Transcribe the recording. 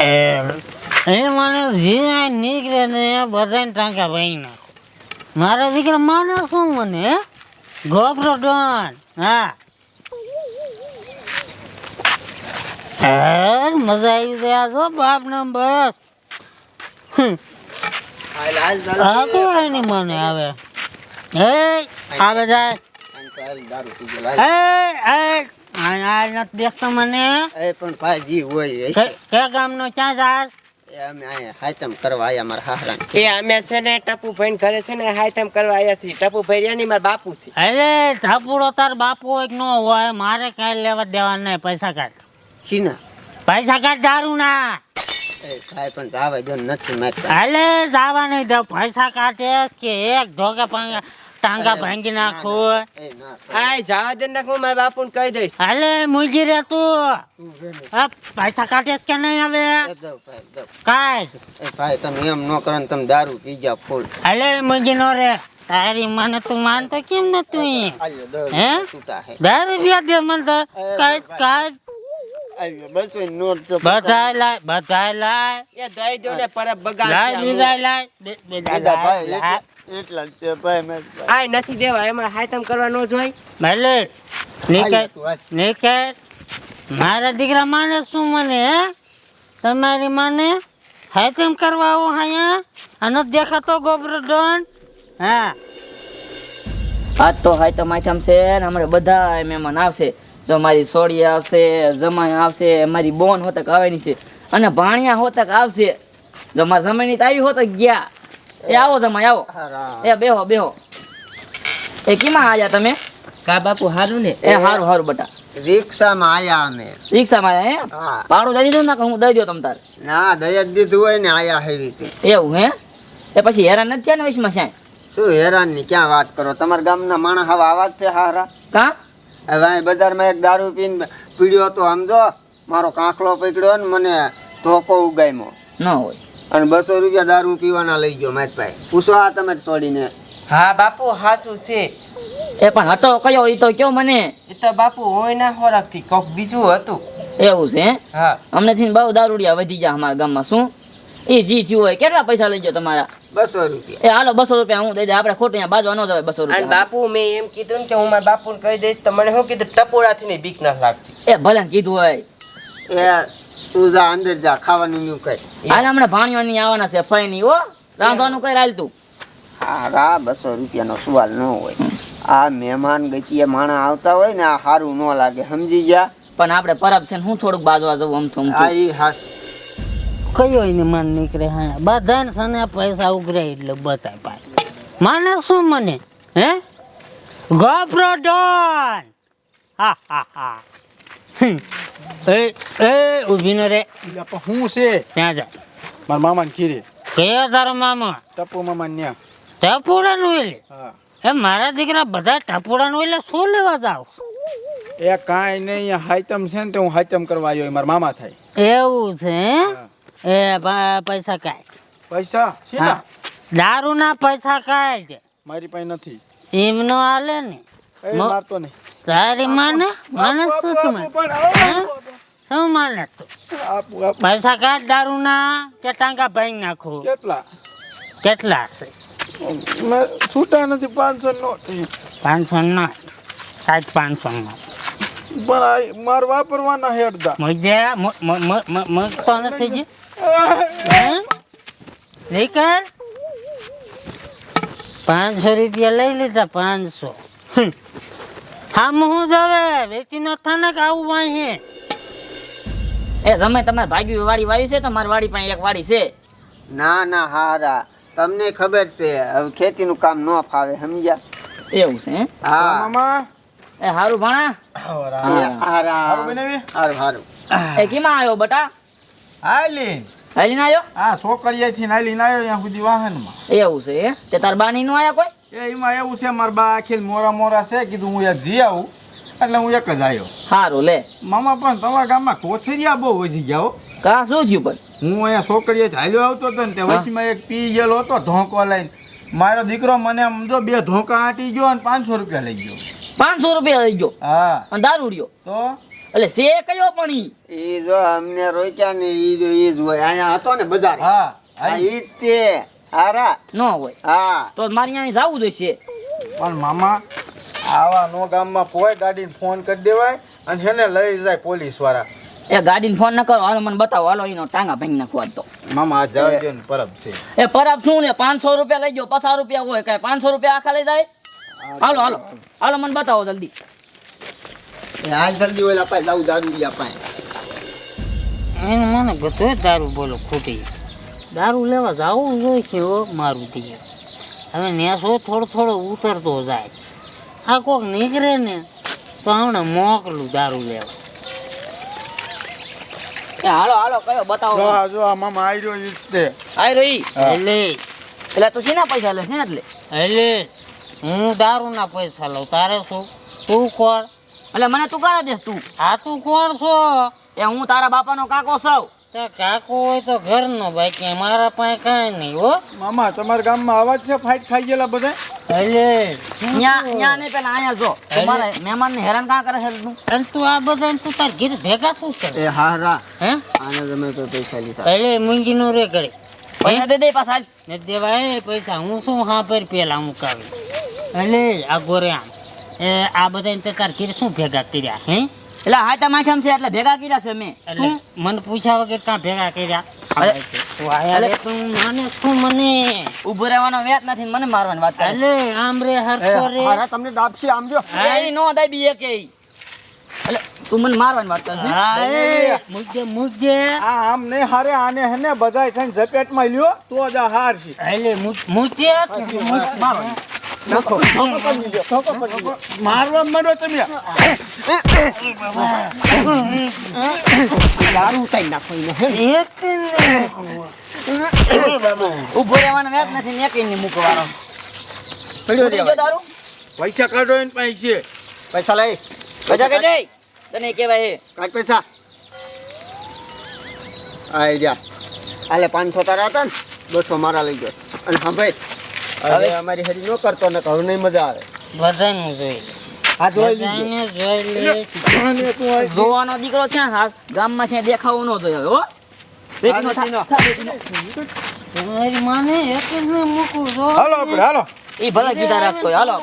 એ મને જે નીકળે ને બધાને ટાંકા ભાઈ નાખો. મારા દીકરા માને શું મને ગોબરો ડોન હા. હે મજા આવી ગયા છો બાપ ને બસ. આ તો એની મને આવે? હે આવે જાય. એ એ આ આ નથી દેખતો મને. એ પણ ભાઈ હોય કે ગામનો ક્યાં જાય એ અમે અહીંયા હાયતમ કરવા આયા મારા એ અમે છે ને ટપુ ભાઈ ઘરે છે ને હાયતમ કરવા છીએ. ટપુ ભાઈ ની મારા બાપુ છે. અરે ઝાપુડો તાર બાપુ એક નો હોય મારે કાંઈ લેવા દેવા નહીં પૈસા કાઢ. શીના? પૈસા કાઢ દારૂ ના. એ ભાઈ પણ જાવા દો નથી મેં હાલે જાવા નહીં દે પૈસા કાઢે કે એક ધોકે પાંગા ટાંગા ભાંગી નાખો. આય જવા દે ને હું મારા બાપુ ને કહી દઈશ. હાલે મુલજી રે તું. પૈસા કાઢે કે નહીં આવે કાઢ. ભાઈ તમે એમ ન કરો ને તમે દારૂ પી ગયા ફૂલ. હાલે મુલજી નો રે. તારી મને તું માનતો કેમ ન તું હે? દારૂ પીવા દે મને તો. કાઢ કાઢ. બધાય લાય બધાય લાય. એ દઈ દો ને બગાડ લાય બીજા લાય બીજા બીજા ભાઈ લાય. એટલા- જ છે ભાઈ મેં આ નથી દેવા એમાં હાયતમ કરવા ન જોઈ. ભલે તું મારા દીકરા માને શું મને હે? તમારી માને હાય કરવા આવો હાયા આનો દેખાતો ગોબરો ડોન? હા? આજ તો હાય તો માથામ છે ને અમારે બધા મહેમાન આવશે. જો મારી સોડી આવશે જમાઈ આવશે મારી બોન હોતક આવવાની છે. અને ભાણિયા હોતક આવશે. જો મારા જમાઈની તો આવી હોતક ગયા. એ આવો તમે આવો. એ બેહો બેહો. એ કીમાં આયા તમે? કા બાપુ હારું ને? એ હારું હારું બટા. રિક્ષામાં આયા અમે. રિક્ષામાં આયા હે. ભાડું દઈ દીધું ને કે હું દઈ દો તમ તાર. ના દઈ જ દીધું હોય ને આયા હે રીતે. એવું હે? એ પછી હેરાન નથી થયા ને વિશમાં સાહેબ? શું હેરાનની ક્યાં વાત કરો? તમારા ગામના માણસ હવે આવા જ છે હારા? કા? હવે બજારમાં એક દારૂ પીને પીડ્યો તો સમજો મારો કાંકલો પકડ્યો ને મને ધોકો ઉગામ્યો ન હોય. અને બસો રૂપિયા દારૂ પીવાના લઈ ગયો મારી પાસે. પૂછો આ તમે તોડીને. હા બાપુ હાસું છે. એ પણ હતો કયો એ તો કયો મને? એ તો બાપુ હોય ના ખોરાકથી કોક બીજું હતું. એવું છે હે? હા. અમને થી બહુ દારૂડિયા વધી ગયા અમારા ગામમાં શું? એ જી થયું હોય કેટલા પૈસા લઈ ગયો તમારા? બસો રૂપિયા. એ હાલો બસો રૂપિયા હું દઈ દે આપણે ખોટું અહીંયા બાજવા ન જવાય બસો રૂપિયા. બાપુ મેં એમ કીધું ને કે હું મારા બાપુ કહી દઈશ તો મને શું કીધું? ટપોરા થી ને બીક ના લાગતી એ ભલે કીધું હોય. એ તું જા અંદર જા ખાવાનું નું કઈ. હાલ હમણાં ભાણિયો ની આવવાના છે ફઈ ની હો. રાંધવાનું કઈ હાલ તું? હારા બસો રૂપિયાનો સવાલ ન હોય. આ મહેમાન ગતિએ માણા આવતા હોય ને આ સારું ન લાગે સમજી ગયા? પણ આપણે પરબ છે ને હું થોડુંક બાજવા જવું અમથું આ અમથું ઈ હાસ કયો એને મન નીકળે હા. બધાને સને પૈસા ઉઘરે એટલે બતાય પાય માને શું મને હે? ગોબરો ડોન! હા હા હા. એ એ ઊભી ન રે પણ હું છે? ત્યાં જા. મારા મામાને ખીરે કયો તારો મામા? ટપુ મામા ન્યા. એટલે એ મારા દીકરા બધા ટપુડાનું એટલે શું લેવા જાવ? એ કાંઈ નહીં હાઈતમ છે ને તો હું હાઈતમ કરવા આવ્યો મારા મામા થાય. એવું છે એ પૈસા કાય પૈસા? શીના? દારૂ ના પૈસા કાઢ. મારી પાસે નથી. એમ નો હાલે ને. એ મારતો નહીં. તારી માને? માને શું તું હે? માને તું આપું આપું. પૈસા કાઢ દારૂ ના કે ટાંકા ભાઈ નાખો? કેટલા? કેટલા મેં છૂટા નથી પાંચસો નોટ પાંચસો ના? સાત પાંચસો ના. પણ માર વાપરવાના હેડતા મજે મગતો નથી જે. હે? નીકળ પાંચસો રૂપિયા લઈ લીધા પાંચસો. આમ હું જવે વેચી નો થાને કે આવું વાંહે? એ તમે તમારે ભાગ્યું વાડી વાવી છે તો મારી વાડી પાસે એક વાડી છે? ના ના હારા. તમને ખબર છે હવે ખેતીનું કામ ન ફાવે સમજ્યા? એવું છે હા? મામા. એ હારું ભાણા. હારા. હારું. બનાવી? હારું હારું. એ કેમાં આવ્યો બટા? હાલી હાલીને આવ્યો? આ છોકરીયાથી નાલીને આવ્યો ત્યાં સુધી વાહનમાં. એવું છે હે? તે તાર બાની નો આયા કોઈ? એ એમાં એવું છે મારા બા આખી મોરા મોરા છે કીધું હું એક જી આવું. એટલે હું એક જ આવ્યો સારું લે. મામા પણ તમારા ગામમાં કોથરિયા બહુ વધી ગયા હો. કા શું થયું પણ? હું અહીંયા છોકરીએ ચાલ્યો આવતો હતો ને તે. વચમાં એક પી ગયેલો હતો ધોકો લઈને. મારો દીકરો મને આમ જો બે ધોકા આંટી ગયો અને પાંચસો રૂપિયા લઈ ગયો. પાંચસો રૂપિયા લઈ ગયો? હા. અને દારૂડિયો તો? એટલે સે કયો પણ ઈ? ઈ જો અમને રોક્યા ને ઈ જો ઈ જ હોય. અહીંયા હતો ને બજાર. હા હા ઈ તે. હારા. ન હોય. હા. તો મારે અહીંયા જવું જોઈશે પણ મામા આવા નો ગામમાં પોય ગાડીને ફોન કરી દેવાય અને હેને લઈ જાય પોલીસવાળા. એ ગાડીને ફોન ન કરો હાલો મને બતાવો હાલો એનો ટાંગા ભાંગી નાખવા તો મામા આ જાવજો ને પરબ છે. એ પરબ શું ને પાંચસો રૂપિયા લઈ જાઓ પચાસ રૂપિયા હોય કઈ પાંચસો રૂપિયા આખા લઈ જાય? હાલો હાલો હાલો. મને બતાવો જલ્દી. હાલ જલ્દી ઓલા પાસે લાવું દારૂ લિયા પાસે એને મને ગતો દારૂ બોલો ખોટી. દારૂ લેવા જવું જોઈએ મારું થી હવે નેસો થોડો થોડો ઉતરતો જાય. આ કોક નીકળે ને તો હમણાં મોકલું દારૂ લેવા. એ હાલો હાલો કયો બતાવો. જો આ મામા આવી રહ્યો ઈ જ તે. રહી એટલે. એટલે તું શેના પૈસા લે છે એટલે એટલે હું દારૂના પૈસા લઉં તારે શું? તું કોણ? એટલે મને તું કરે દેસ તું. હા તું કોણ છો? એ હું તારા બાપાનો કાકો સૌ તે કાકો હોય તો ઘરનો બાકી મારા પાસે કાંઈ નહીં હો. મામા તમારા ગામમાં અવાજ છે ફાઇટ ખાઈ ગયેલા બધા? એટલે ન્યા ન્યા નહીં પેલા અહીંયા જો. તમારે મારા મહેમાનને હેરાન કાં કરે છે તું? અને તું આ બધા તું તાર ઘીર ભેગા શું કરે? એ હારા હે? આને તમે તો પૈસા લીધા. એટલે મૂંગી નું રે કરે પૈસા દે દે પાછા. ને દેવા એ પૈસા હું શું હા પર પેલા મુકાવી? એટલે આ ગોરે આમ. એ આ બધા તે તાર ઘીર શું ભેગા કર્યા હે? એટલે હાથા માથામ છે એટલે ભેગા કર્યા છે મેં શું? મને પૂછ્યા વગર કાં ભેગા કર્યા? બધા તું આયા રે તું માને શું મને. ઊભું રહેવાનો વ્યાજ નથી ને મને મારવાની વાત કરે. એટલે આમ રે હરખો રે. હારા તમને દાબશે આમ જો. એ નો દાબી એક એ એટલે તું મને મારવાની વાત કરે છે. હા એ મુજે મુજે આ આમ ને હારે આને હેને બધાય થઈને ઝપેટમાં લ્યો તો જ હાર છે. મારવા માંડો તમે દારૂ ઉતારી નાખો ઊભું રહેવાનો વ્યાજ નથી ને એકઈ મૂકવાનો પૈસા કાઢો એને પાસે પૈસા લઈ પૈસા કઈ દે તને કેવાય હે કાઢ પૈસા. આઈ જા. આલે પાંચસો તારા હતા ને, બસો મારા લઈ ગયો. અને સાંભળ હવે અમારી હરી ન કરતો ને હવે નહીં મજા આવે બધાનું જોઈ હા જોઈ જોવાનો દીકરો છે હા ગામમાં છે દેખાવો ન જોઈએ હો બેટીનો થા- બેટીનો. થા બેટીનો. તમારી માને એક જ ને મૂકું હાલો આપણે હાલો એ ભલે ગીતા રાખતો હાલો.